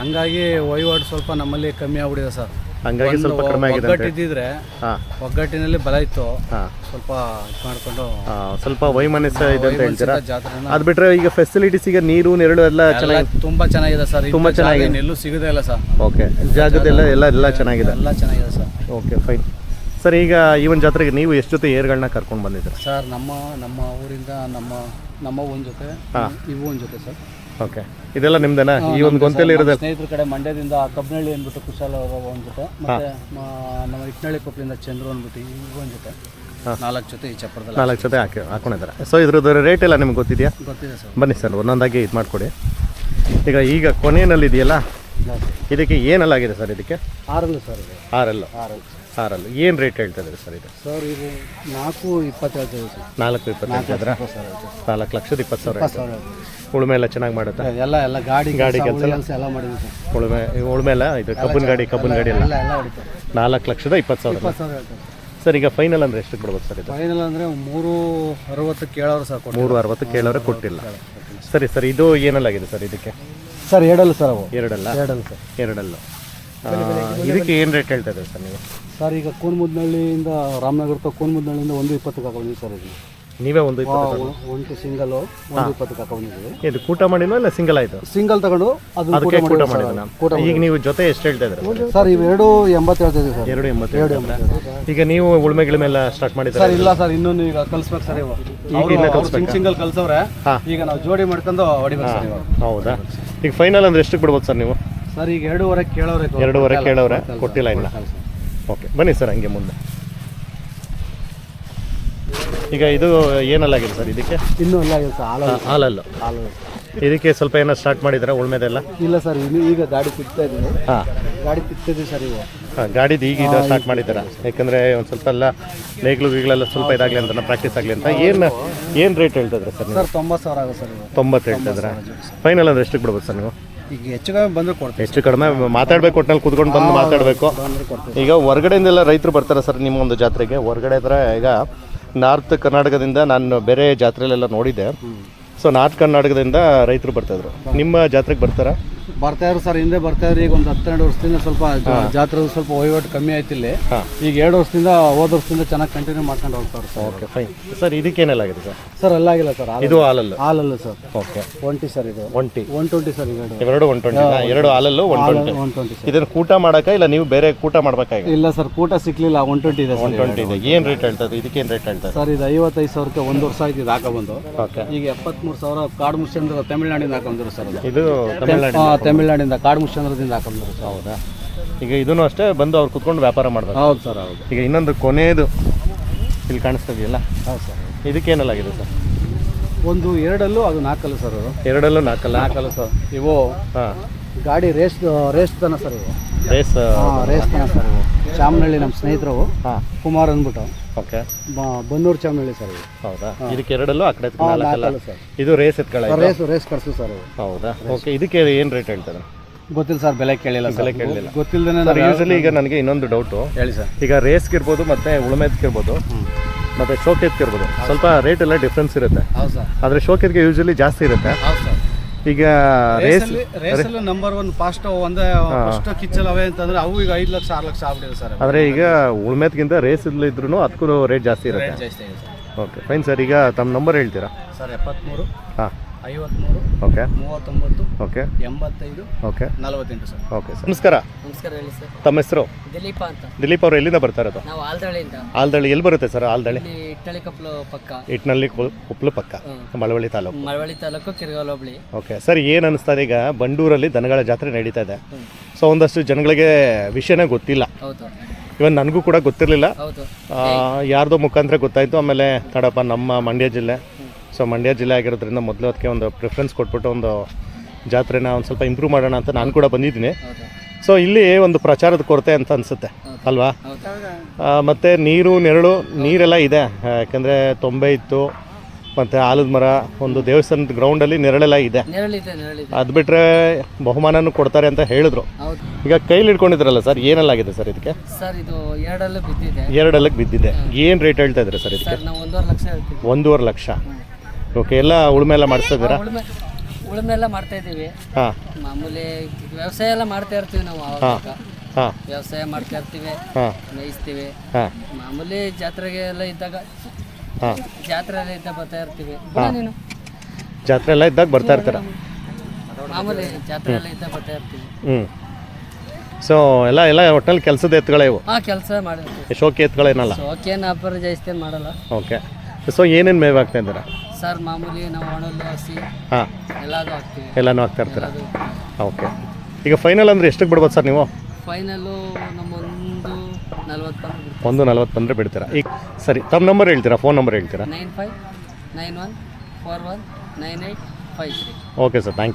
ಹಂಗಾಗಿ ವಹಿವಾಟು ಸ್ವಲ್ಪ ನಮ್ಮಲ್ಲಿ ಕಮ್ಮಿ ಆಗ್ಬಿಟ್ಟಿದೆ ಸರ್ ಹಂಗಾಗಿ ಸ್ವಲ್ಪ ಕಡಿಮೆ ಆಗಿದೆ ಒಗ್ಗಟ್ಟು ಇದ್ದಿದ್ರೆ ಹಾಂ. ಒಗ್ಗಟ್ಟಿನಲ್ಲಿ ಬಲ ಇತ್ತು. ಹಾಂ. ಸ್ವಲ್ಪ ಇದು ಮಾಡಿಕೊಂಡು ಸ್ವಲ್ಪ ವೈಮನಸ್ಯ ಇದೆ ಅಂತ ಹೇಳ್ತೀರಾ? ಜಾತ್ರೆನ ಅದು ಬಿಟ್ಟರೆ ಈಗ ಫೆಸಿಲಿಟೀಸ್ ಈಗ ನೀರು ನೆರಳು ಎಲ್ಲ ಎಲ್ಲ ಚೆನ್ನಾಗಿ ತುಂಬಾ ಚೆನ್ನಾಗಿದೆ ಸರ್. ತುಂಬಾ ಚೆನ್ನಾಗಿದೆ. ಎಲ್ಲೂ ಸಿಗೋದೇ ಇಲ್ಲ ಸರ್. ಓಕೆ ಜಾಗದೆಲ್ಲ ಎಲ್ಲ ಎಲ್ಲ ಚೆನ್ನಾಗಿದೆ. ಎಲ್ಲ ಚೆನ್ನಾಗಿದೆ ಸರ್. ಓಕೆ ಫೈನ್ ಸರ್ ಈಗ ಈ ಒಂದು ಜಾತ್ರೆಗೆ ನೀವು ಎಷ್ಟು ಜೊತೆ ಏರ್ಗಳನ್ನ ಕರ್ಕೊಂಡು ಬಂದಿದ್ದೀರಾ? ಸರ್ ನಮ್ಮ ನಮ್ಮ ಊರಿಂದ ನಮ್ಮ ನಮ್ಮ ಒಂದು ಜೊತೆ ಇವು ಒಂದು ಜೊತೆ ಸರ್. ಓಕೆ. ಇದೆಲ್ಲ ನಿಮ್ದೇನಾ? ಈ ಒಂದು ಗೊಂತಲ್ಲಿ ಇರೋದು? ಸ್ನೇಹಿತರ ಕಡೆ ಮಂಡ್ಯದಿಂದ ಕಬ್ಬನಹಳ್ಳಿ ಅಂದ್ಬಿಟ್ಟು ಕುಶಾಲ ಅವರ ಒಂದು ಜೊತೆ ಮತ್ತೆ ಮ- ನಮ್ಮ ಇಟ್ನಳ್ಳಿ ಕೊಪ್ಪಲಿಂದ ಚಂದ್ರು ಅಂದ್ಬಿಟ್ಟು ಇವು ಒಂದು ಜೊತೆ ನಾಲ್ಕು ಜೊತೆ ಈ ಚಪ್ಪರದಲ್ಲಿ ನಾಲ್ಕು ಜೊತೆ ಹಾಕಿ ಹಾಕೊಂಡಿದ್ದಾರೆ. ಸೊ ಇದ್ರದ್ದು ರೇಟ್ ಎಲ್ಲ ನಿಮ್ಗೆ ಗೊತ್ತಿದೆಯಾ? ಗೊತ್ತಿದೆ ಸರ್. ಬನ್ನಿ ಸರ್ ಒಂದೊಂದಾಗಿ ಇದು ಮಾಡಿಕೊಡಿ. ಈಗ ಈಗ ಕೊನೆಯಲ್ಲಿ ಇದೆಯಲ್ಲ ಇದಕ್ಕೆ ಏನಲ್ಲಾಗಿದೆ ಸರ್ ಇದಕ್ಕೆ? ಆರಲ್ಲ ಸರ್ ಇದು. ಆರಲ್ಲು. ಆರಲ್ಲು. ಏನು ರೇಟ್ ಹೇಳ್ತಾ ಇದ್ದೀರಿ ಸರ್ ಇದು? ಸರ್ ಇದು ನಾಲ್ಕು ಇಪ್ಪತ್ತು ಸರ್. ನಾಲ್ಕು ಇಪ್ಪತ್ತು ಹೇಳ್ತಿದ್ರಾ ನಾಲ್ಕು ಲಕ್ಷದ ಇಪ್ಪತ್ತು ಸಾವಿರ. ಉಳುಮೆ ಎಲ್ಲ ಚೆನ್ನಾಗಿ ಮಾಡುತ್ತೆ? ಎಲ್ಲ ಎಲ್ಲ ಗಾಡಿ ಗಾಡಿ ಕೆಲ್ಸ, ಎಲ್ಲ? ಮಾಡಿದ್ವಿ ಸರ್. ಉಳುಮೆ ಉಳುಮೆ ಎಲ್ಲ ಇದು ಕಬ್ಬನ್ ಗಾಡಿ ಕಬ್ಬನ್ ಗಾಡಿ ಎಲ್ಲ? ಎಲ್ಲ ಎಲ್ಲ ಹೊಡಿತಾರೆ. ನಾಲ್ಕು ಲಕ್ಷದ ಇಪ್ಪತ್ತು ಸಾವಿರ ಇಪ್ಪತ್ತು ಸಾವಿರ ಹೇಳ್ತಾರೆ. ಸರ್ ಈಗ ಫೈನಲ್ ಅಂದ್ರೆ ಎಷ್ಟಕ್ಕೆ ಬಿಡ್ಬೋದು ಸರ್ ಇದು? ಫೈನಲ್ ಅಂದರೆ ಮೂರು ಅರವತ್ತು ಕೇಳೋರು ಸರ್ ಕೊಟ್ಟು ಮೂರು ಅರವತ್ತು ಕೇಳೋರು ಕೊಟ್ಟಿಲ್ಲ. ಸರಿ ಸರ್ ಇದು ಏನಲ್ಲಾಗಿದೆ ಸರ್ ಇದಕ್ಕೆ? ಸರ್ ಎರಡಲ್ಲ ಸರ್ ಅವು. ಎರಡಲ್ಲ? ಎರಡಲ್ಲ ಸರ್. ಎರಡಲ್ಲ. ಆ, ಇದಕ್ಕೆ ಏನು ರೇಟ್ ಹೇಳ್ತಾ ಇದ್ದೀರಿ ಸರ್ ನೀವು? ಸರ್ ಈಗ ಕೂನ್ಮುದ್ನಳ್ಳಿಯಿಂದ ರಾಮನಗರ ತ ಕೂನ್ಮುದ್ನಳ್ಳಿಯಿಂದ ಒಂದು ಇಪ್ಪತ್ತಕ್ಕೆ ಆಗೋದು ಸರ್ ಇದು ನೀವೇ ಒಂದು ಇಪ್ಪತ್ತು ಒಂದು ಸಿಂಗಲ್ ಒಂದು ಹಾಕೊಂಡಿದ್ವಿ ಇದು ಕೂಟ ಮಾಡಿನೋ ಇಲ್ಲ ಸಿಂಗಲ್ ಆಯ್ತು? ಸಿಂಗಲ್ ತಗೊಂಡು ಅದಕ್ಕೆ ಕೂಟ ಮಾಡಿ ಮಾಡಿದ್ವಿ ಮಾಡಿದ ಕೂಟ ಈಗ ನೀವು ಜೊತೆ ಎಷ್ಟು ಹೇಳ್ತಾ ಇದ್ರೆ ಸರ್ ಇವೆರಡು ಎಂಬತ್ತು ಹೇಳ್ತಿದ್ದೀವಿ ಸರ್. ಎರಡು ಎಂಬತ್ತು? ಈಗ ನೀವು ಉಳ್ಮೆ ಗಿಳುಮೆ ಎಲ್ಲ ಸ್ಟಾರ್ಟ್ ಮಾಡಿದ್ರೆ ಸರ್ ಇಲ್ಲ ಸರ್ ಇನ್ನೊಂದು ಈಗ ಕಲಿಸ್ಬೇಕು ಸರ್ ಈಗ ಇಲ್ಲ ಸಿಂಗಲ್ ಕಲ್ಸವ್ರೆ. ಈಗ ನಾವು ಜೋಡಿ ಮಾಡ್ಕೊಂಡು ಹೊಡಿಬೇಕು ಸರ್ ಹೌದಾ? ಈಗ ಫೈನಲ್ ಅಂದ್ರೆ ಎಷ್ಟು ಬಿಡ್ಬೋದು ಸರ್ ನೀವು? ಸರ್ ಈಗ ಎರಡೂವರೆ ಕೇಳೋರೆ ಎರಡೂವರೆ ಕೇಳೋರೆ? ಕೊಟ್ಟಿಲ್ಲ ಇಲ್ಲ. ಓಕೆ ಬನ್ನಿ ಸರ್ ಹಂಗೆ ಮುಂದೆ. ಈಗ ಇದು ಏನಲ್ಲಾಗಿದೆ ಸರ್ ಇದಕ್ಕೆ? ಇನ್ನೂ ಇಲ್ಲ ಇಲ್ಲ ಸರ್ ಹಾಲು ಹಾಲಲ್ಲು. ಹಾಲು ಇದಕ್ಕೆ ಸ್ವಲ್ಪ ಏನೋ ಸ್ಟಾರ್ಟ್ ಮಾಡಿದ್ರೆ ಉಳ್ಮೆದೆಲ್ಲ? ಇಲ್ಲ ಸರ್ ಇನ್ನು ಈಗ ಗಾಡಿ ತಿಕ್ತಾ ಇದ್ದೀನಿ ಹಾಂ. ಗಾಡಿ ತಿಕ್ತಿದ್ದೀವಿ ಸರ್ ಇವು ಗಾಡಿದು ಈಗ ಇದು ಸ್ಟಾರ್ಟ್ ಮಾಡಿದ್ದೀರಾ? ಯಾಕಂದರೆ ಒಂದು ಸ್ವಲ್ಪ ಎಲ್ಲ ನೇಗ್ಲು ಗೀಗಳೆಲ್ಲ ಸ್ವಲ್ಪ ಇದಾಗಲಿ ಅಂತ ಪ್ರಾಕ್ಟೀಸ್ ಆಗಲಿ ಅಂತ. ಏನು ಏನು ರೇಟ್ ಹೇಳ್ತಿದ್ರೆ ಸರ್ ಸರ್ ತೊಂಬತ್ತು ಸಾವಿರ ಆಗುತ್ತೆ ಸರ್ ತೊಂಬತ್ತು ಹೇಳ್ತಿದ್ರ? ಫೈನಲ್ ಅಂದ್ರೆ ಎಷ್ಟಕ್ಕೆ ಬಿಡ್ಬೋದು ಸರ್ ನೀವು? ಈಗ ಹೆಚ್ಚು ಕಡಿಮೆ ಬಂದರೆ ಕೊಡ್ತೀವಿ ಹೆಚ್ಚು ಕಡಿಮೆ ಮಾತಾಡಬೇಕು ಒಟ್ಟಿನಲ್ಲಿ ಕುತ್ಕೊಂಡು ಬಂದು ಮಾತಾಡಬೇಕು. ಈಗ ಹೊರಗಡೆಯಿಂದೆಲ್ಲ ರೈತರು ಬರ್ತಾರೆ ಸರ್ ನಿಮ್ಮ ಒಂದು ಜಾತ್ರೆಗೆ? ಹೊರಗಡೆ ಹತ್ರ ಈಗ ನಾರ್ತ್ ಕರ್ನಾಟಕದಿಂದ ನಾನು ಬೇರೆ ಜಾತ್ರೆಲೆಲ್ಲ ನೋಡಿದ್ದೆ. ಸೊ ನಾರ್ತ್ ಕರ್ನಾಟಕದಿಂದ ರೈತರು ಬರ್ತಾಯಿದ್ರು ನಿಮ್ಮ ಜಾತ್ರೆಗೆ ಬರ್ತಾರಾ? ಬರ್ತಾ ಇದ್ರು ಸರ್ ಹಿಂದೆ ಬರ್ತಾ ಇದ್ರು ಈಗ ಒಂದು ಹತ್ತೆರಡು ವರ್ಷದಿಂದ ಸ್ವಲ್ಪ ಜಾತ್ರೆ ಸ್ವಲ್ಪ ವಹಿವಾಟು ಕಮ್ಮಿ ಆಯ್ತಿಲ್ಲ. ಈಗ ಎರಡು ವರ್ಷದಿಂದ ಹೋದ ವರ್ಷದಿಂದ ಚೆನ್ನಾಗಿ ಕಂಟಿನ್ಯೂ ಮಾಡ್ಕೊಂಡು ಹೋಗ್ತಾರೆ ಸರ್. ಓಕೆ ಫೈನ್ ಸರ್ ಇದಕ್ಕೇನೆಲ್ಲಾಗಿದೆ ಸರ್ ಸರ್ ಅಲ್ಲಾಗಿಲ್ಲ ಸರ್ ಇದು ಹಾಲಲ್ಲ? ಹಾಲಲ್ಲ ಸರ್. ಓಕೆ ಒಂಟಿ ಸರ್ ಇದು. ಒಂಟಿ ಒನ್ ಟ್ವೆಂಟಿ ಸರ್ ಎರಡು ಒನ್ ಟ್ವೆಂಟಿ ಎರಡು ಹಾಲಲ್ಲು ಒನ್ ಟ್ವೆಂಟಿ ಒನ್ ಟ್ವೆಂಟಿ ಇದನ್ನು ಕೂಟ ಮಾಡಕ ಇಲ್ಲ ನೀವು ಬೇರೆ ಕೂಟ ಮಾಡ್ಬೇಕಾಗಿ ಇಲ್ಲ ಸರ್ ಕೂಟ ಸಿಕ್ಲಿಲ್ಲ ಒನ್ ಟ್ವೆಂಟಿ ಇದೆ ಒನ್ ಟ್ವೆಂಟಿ ಇದೆ. ಏನು ರೇಟ್ ಹೇಳ್ತದೆ ಏನ್ ರೇಟ್ ಹೇಳ್ತದೆ ಸರ್ ಇದು ಐವತ್ತೈದು ಸಾವಿರಕ್ಕೆ ಒಂದು ವರ್ಷ ಆಯ್ತು ಇದು ಹಾಕೊಬಂದು ಓಕೆ ಈಗ ಎಪ್ಪತ್ಮೂರು ಸಾವಿರ ಕಾಡು ಮುಷ್ಯಂದ್ರ ತಮಿಳ್ನಾಡಿಂದ ಹಾಕೊಂಡ್ರು ಸರ್ ಇದು. ತಮಿಳ್ನಾಡು ತಮಿಳ್ನಾಡಿಂದ ಕಾಡು ಮುಷ್ಯಂದ್ರದಿಂದ ಹಾಕೊಂಡ್ರು ಸರ್. ಹೌದಾ? ಈಗ ಇದನ್ನು ಅಷ್ಟೇ ಬಂದು ಅವ್ರು ಕುತ್ಕೊಂಡು ವ್ಯಾಪಾರ ಮಾಡ್ತಾರೆ ಹೌದು ಸರ್ ಹೌದು. ಈಗ ಇನ್ನೊಂದು ಕೊನೆಯದು ಇಲ್ಲಿ ಕಾಣಿಸ್ತಿದೆಯಲ್ಲ? ಹೌದು ಸರ್ ಇದಕ್ಕೇನಲ್ಲಾಗಿದೆ ಸರ್? ಒಂದು ಎರಡಲ್ಲೂ ಅದು ನಾಲ್ಕಲ್ಲ ಸರ್ ಅದು ಎರಡಲ್ಲೂ ನಾಲ್ಕಲ್ಲ? ನಾಲ್ಕಲ್ಲ ಸರ್. ಇವು ಹಾಂ. ಗಾಡಿ ರೇಸ್ ರೇಸ್ ತನ ಸರ್ ಇವು. ರೇಸ್ ರೇಸ್ ತನ ಸರ್ ಇವು. ಚಾಮನಹಳ್ಳಿ ನಮ್ಮ ಸ್ನೇಹಿತರು ಹಾಂ. ಕುಮಾರ್ ಅಂದ್ಬಿಟ್ಟು. ಓಕೆ. ಬ- ಬನ್ನೂರು ಚಾಮನಹಳ್ಳಿ ಸರ್ ಹೌದಾ? ಇದಕ್ಕೆ ಎರಡಲ್ಲೂ ಆ ಕಡೆ ನಾಲ್ಕಲ್ಲ? ಸರ್. ಇದು ರೇಸ್ ಎತ್ಕೊಳ್ಳ ರೇಸ್ ರೇಸ್ ಕಳಿಸು ಸರ್ ಇವು. ಹೌದಾ? ಓಕೆ ಇದಕ್ಕೆ ಏನು ರೇಟ್ ಹೇಳ್ತಾರೆ? ಗೊತ್ತಿಲ್ಲ ಸರ್ ಬೆಲೆ ಕೇಳಿಲ್ಲ ಬೆಲೆ ಕೇಳಲಿಲ್ಲ ಗೊತ್ತಿಲ್ಲದೇ ಸರ್ ಯೂಶಲಿ ಈಗ ನನಗೆ ಇನ್ನೊಂದು ಡೌಟು ಹೇಳಿ ಸರ್. ಈಗ ರೇಸ್ಗೆ ಇರ್ಬೋದು ಮತ್ತೆ ಉಳುಮೆ ಇರ್ಬೋದು ಮತ್ತೆ ಶೋಕೆತ್ಗೆ ಇರ್ಬೋದು. ಸ್ವಲ್ಪ ರೇಟ್ ಎಲ್ಲ ಡಿಫ್ರೆನ್ಸ್ ಇರುತ್ತೆ. ಹೌದು ಸರ್. ಆದರೆ ಶೋಕೆತ್ಗೆ ಯೂಶಲಿ ಜಾಸ್ತಿ ಇರುತ್ತೆ. ಹೌದು ಸರ್. ಈಗ ರೇಸ್ ರೇಸಲ್ಲಿ ನಂಬರ್ ಒನ್ ಫಾಸ್ಟ್ ಒಂದೇ ಫಸ್ಟ್ ಕಿಚ್ಚಲ್ ಅವೆ ಅಂತಂದ್ರೆ ಅವು ಈಗ ಐದು ಲಕ್ಷ ಆರು ಲಕ್ಷ ಆಗ್ಬಿಟ್ಟಿದೆ ಸರ್. ಆದರೆ ಈಗ ಉಳ್ಮೆತ್ಗಿಂತ ರೇಸ್ ಇದ್ರೂ ಅದಕ್ಕೂ ರೇಟ್ ಜಾಸ್ತಿ ಇರುತ್ತೆ. ಜಾಸ್ತಿ ಆಗಿದೆ ಸರ್. ಓಕೆ ಫೈನ್ ಸರ್ ಈಗ ತಮ್ಮ ನಂಬರ್ ಹೇಳ್ತೀರಾ? ಸರ್ ಎಪ್ಪತ್ತ್ಮೂರು ಹಾಂ. ಐವತ್ತ್ಮೂರು ಓಕೆ. ಮೂವತ್ತೊಂಬತ್ತು ಓಕೆ. ಎಂಬತ್ತೈದು ಓಕೆ. ನಲವತ್ತೆಂಟು ಸರ್. Okay sir. ನಮಸ್ಕಾರ. ನಮಸ್ಕಾರ ಹೇಳಿ ಸರ್. ತಮ್ಮ ಹೆಸರು? ದಿಲೀಪ ಅಂತ. ದಿಲೀಪ್ ಅವರು ಎಲ್ಲಿಂದ ಬರ್ತಾ ಇರೋದು? ನಾವು ಆಲ್ದಳ್ಳಿಯಿಂದ ಆಲ್ದಳ್ಳಿ ಎಲ್ಲಿ ಬರುತ್ತೆ ಸರ್ ಆಲ್ದಳ್ಳಿ ಇಲ್ಲಿ ಇಟ್ಟಳಿ ಕಪ್ಲು ಪಕ್ಕ. ಇಟ್ನಲ್ಲಿ ಕುಪ್ಲು ಪಕ್ಕ. ಮಳವಳ್ಳಿ ತಾಲೂಕು. ಮಳವಳ್ಳಿ ತಾಲೂಕು ಕಿರ್ಗಾಲ್ ಹೋಬಳಿ ಓಕೆ. ಸರ್ ಏನು ಅನಿಸ್ತದೆ ಈಗ? ಬಂಡೂರಲ್ಲಿ ದನಗಳ ಜಾತ್ರೆ ನಡೀತಾ ಇದೆ. ಸೊ ಒಂದಷ್ಟು ಜನಗಳಿಗೆ ವಿಷಯನೇ ಗೊತ್ತಿಲ್ಲ. ಹೌದು. ಇವನ್ ನನಗೂ ಕೂಡ ಗೊತ್ತಿರಲಿಲ್ಲ. ಯಾರ್ದೋ ಮುಖಾಂತರ ಗೊತ್ತಾಯಿತು. ಆಮೇಲೆ ತಡಪ್ಪ ನಮ್ಮ ಮಂಡ್ಯ ಜಿಲ್ಲೆ. ಸೊ ಮಂಡ್ಯ ಜಿಲ್ಲೆ ಆಗಿರೋದ್ರಿಂದ ಮೊದಲು ಅದಕ್ಕೆ ಒಂದು ಪ್ರಿಫರೆನ್ಸ್ ಕೊಟ್ಬಿಟ್ಟು ಒಂದು ಜಾತ್ರೆನ ಒಂದು ಸ್ವಲ್ಪ ಇಂಪ್ರೂವ್ ಮಾಡೋಣ ಅಂತ ನಾನು ಕೂಡ ಬಂದಿದ್ದೀನಿ. ಸೊ ಇಲ್ಲಿ ಒಂದು ಪ್ರಚಾರದ ಕೊರತೆ ಅಂತ ಅನಿಸುತ್ತೆ ಅಲ್ವಾ? ಮತ್ತು ನೀರು ನೆರಳು ನೀರೆಲ್ಲ ಇದೆ. ಯಾಕೆಂದರೆ ತೊಂಬೆ ಇತ್ತು ಮತ್ತು ಆಲದ ಮರ ಒಂದು ದೇವಸ್ಥಾನದ ಗ್ರೌಂಡಲ್ಲಿ ನೆರಳೆಲ್ಲ ಇದೆ. ಅದು ಬಿಟ್ಟರೆ ಬಹುಮಾನನೂ ಕೊಡ್ತಾರೆ ಅಂತ ಹೇಳಿದ್ರು. ಈಗ ಕೈಲಿ ಹಿಡ್ಕೊಂಡಿದ್ರಲ್ಲ ಸರ್ ಏನಲ್ಲಾಗಿದೆ ಸರ್ ಇದಕ್ಕೆ? ಸರ್ ಇದು ಎರಡಲ್ಲೂ ಬಿದ್ದಿದೆ. ಎರಡಲ್ಲಕ್ಕೆ ಬಿದ್ದಿದೆ. ಏನು ರೇಟ್ ಹೇಳ್ತಾ ಇದ್ರೆ ಸರ್ ಇದಕ್ಕೆ? ಒಂದೂವರೆ ಲಕ್ಷ ಓಕೆ ಎಲ್ಲ ಉಳುಮೆ ಎಲ್ಲ ಮಾಡ್ತಾ ಇದ್ದೀರಾ? ಉಳುಮೆ ಉಳುಮೆ ಎಲ್ಲ ಮಾಡ್ತಾ ಇದ್ದೀವಿ. ಹಾಂ. ಮಾಮೂಲಿ ವ್ಯವಸಾಯ ಎಲ್ಲ ಮಾಡ್ತಾ ಇರ್ತೀವಿ ನಾವು ಹಾಂ. ಹಾಂ. ವ್ಯವಸಾಯ ಮಾಡ್ತಾ ಇರ್ತೀವಿ ಹಾಂ. ಮೇಯಿಸ್ತೀವಿ. ಹಾಂ. ಮಾಮೂಲಿ ಜಾತ್ರೆಗೆ ಎಲ್ಲ ಇದ್ದಾಗ ಹಾಂ. ಜಾತ್ರೆ ಎಲ್ಲ ಇದ್ದಾಗ ಬರ್ತಾ ಇರ್ತೀವಿ. ಬಾ ನೀನು. ಜಾತ್ರೆ ಎಲ್ಲ ಇದ್ದಾಗ ಬರ್ತಾ ಇರ್ತೀರಾ? ಮಾಮೂಲಿ ಜಾತ್ರೆ ಎಲ್ಲ ಇದ್ದಾಗ ಬರ್ತಾ ಇರ್ತೀವಿ. ಹ್ಞೂ ಸೊ ಎಲ್ಲ ಎಲ್ಲ ಒಟ್ಟಲ್ಲಿ ಕೆಲಸದ ಎತ್ತುಗಳೇ ಇವು? ಹಾಂ ಕೆಲಸ ಮಾಡಿ ಶೋಕಿ ಎತ್ತುಗಳೇನಲ್ಲ ಸೋಕೇನು ಅಬ್ಬರ ಜಾಸ್ತಿ ಜಯಿಸ್ತೇನೆ ಮಾಡಲ್ಲ. ಓಕೆ ಸೊ ಏನೇನು ಮೇವು ಹಾಕ್ತಾ ಇದ್ದೀರಾ? ಸರ್ ಮಾಮೂಲಿ ನಾವು ಒಣಲು ಹಸಿ ಹಾಂ. ಎಲ್ಲಾನು ಹಾಕ್ತೀವಿ. ಎಲ್ಲನೂ ಹಾಕ್ತಾ ಇರ್ತೀರಾ? ಓಕೆ. ಈಗ ಫೈನಲ್ ಅಂದರೆ ಎಷ್ಟಕ್ಕೆ ಬಿಡ್ಬೋದು ಸರ್ ನೀವು? ಫೈನಲ್ಲು ನಮ್ಮೊಂದು ನಲ್ವತ್ತು ಬಂದು ಒಂದು ನಲ್ವತ್ತು ಬಂದರೆ ಬಿಡ್ತೀರಾ? ಈಗ ಸರಿ ತಮ್ಮ ನಂಬರ್ ಹೇಳ್ತೀರಾ? ಫೋನ್ ನಂಬರ್ ಹೇಳ್ತೀರಾ? Nine five nine one four one nine eight five three okay sir thank you